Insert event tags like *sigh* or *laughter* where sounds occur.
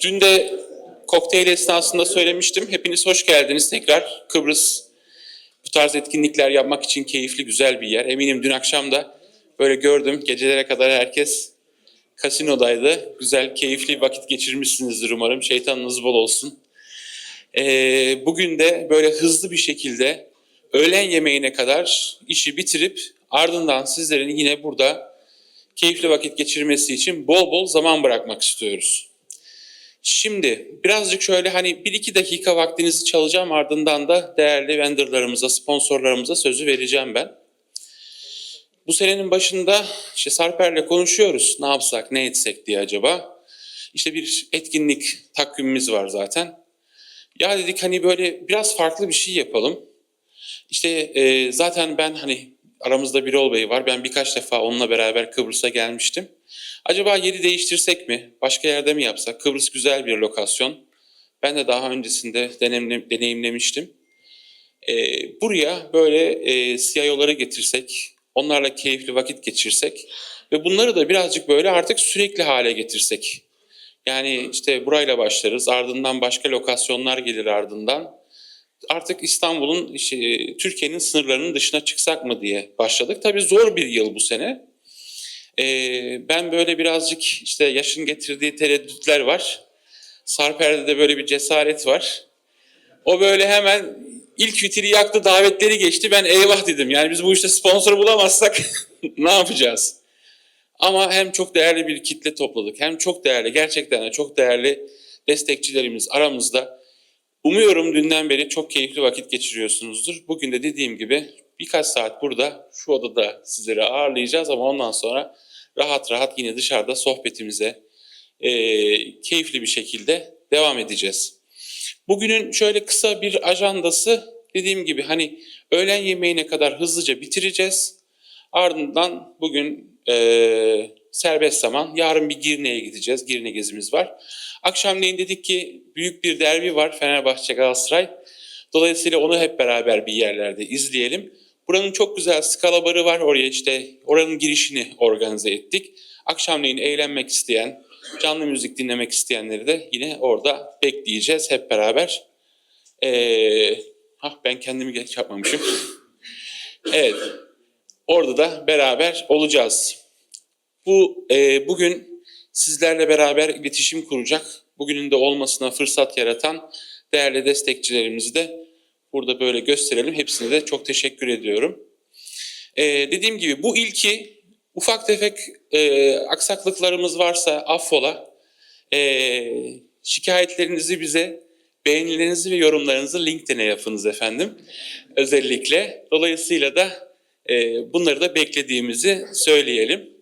Dün de kokteyl esnasında söylemiştim. Hepiniz hoş geldiniz tekrar. Kıbrıs bu tarz etkinlikler yapmak için keyifli, güzel bir yer. Eminim dün akşam da böyle gördüm. Gecelere kadar herkes kasinodaydı. Güzel, keyifli vakit geçirmişsinizdir umarım. Şeytanınız bol olsun. Ee, bugün de böyle hızlı bir şekilde öğlen yemeğine kadar işi bitirip ardından sizlerin yine burada keyifli vakit geçirmesi için bol bol zaman bırakmak istiyoruz. Şimdi birazcık şöyle hani bir iki dakika vaktinizi çalacağım ardından da değerli vendorlarımıza, sponsorlarımıza sözü vereceğim ben. Bu senenin başında işte Sarper'le konuşuyoruz ne yapsak, ne etsek diye acaba. İşte bir etkinlik takvimimiz var zaten. Ya dedik hani böyle biraz farklı bir şey yapalım. İşte e, zaten ben hani aramızda Birol Bey var. Ben birkaç defa onunla beraber Kıbrıs'a gelmiştim. Acaba yeri değiştirsek mi? Başka yerde mi yapsak? Kıbrıs güzel bir lokasyon. Ben de daha öncesinde deneyimle, deneyimlemiştim. E, buraya böyle e, CIO'ları getirsek, onlarla keyifli vakit geçirsek ve bunları da birazcık böyle artık sürekli hale getirsek. Yani işte burayla başlarız, ardından başka lokasyonlar gelir ardından. Artık İstanbul'un, işte, Türkiye'nin sınırlarının dışına çıksak mı diye başladık. Tabii zor bir yıl bu sene. Ee, ben böyle birazcık işte yaşın getirdiği tereddütler var. Sarper'de de böyle bir cesaret var. O böyle hemen ilk fitili yaktı, davetleri geçti. Ben eyvah dedim. Yani biz bu işte sponsor bulamazsak *laughs* ne yapacağız? Ama hem çok değerli bir kitle topladık, hem çok değerli, gerçekten de çok değerli destekçilerimiz aramızda. Umuyorum dünden beri çok keyifli vakit geçiriyorsunuzdur. Bugün de dediğim gibi birkaç saat burada, şu odada sizleri ağırlayacağız ama ondan sonra rahat rahat yine dışarıda sohbetimize e, keyifli bir şekilde devam edeceğiz. Bugünün şöyle kısa bir ajandası dediğim gibi hani öğlen yemeğine kadar hızlıca bitireceğiz. Ardından bugün e, serbest zaman. Yarın bir Girne'ye gideceğiz. Girne gezimiz var. Akşamleyin dedik ki büyük bir derbi var Fenerbahçe Galatasaray. Dolayısıyla onu hep beraber bir yerlerde izleyelim. Buranın çok güzel skala barı var. Oraya işte oranın girişini organize ettik. Akşamleyin eğlenmek isteyen, canlı müzik dinlemek isteyenleri de yine orada bekleyeceğiz hep beraber. Ee, hah ben kendimi geç yapmamışım. evet. Orada da beraber olacağız. Bu e, bugün sizlerle beraber iletişim kuracak, bugünün de olmasına fırsat yaratan değerli destekçilerimizi de burada böyle gösterelim. Hepsine de çok teşekkür ediyorum. E, dediğim gibi bu ilki ufak tefek e, aksaklıklarımız varsa affola. E, şikayetlerinizi bize, beğenilerinizi ve yorumlarınızı LinkedIn'e yapınız efendim. Özellikle. Dolayısıyla da e, bunları da beklediğimizi söyleyelim.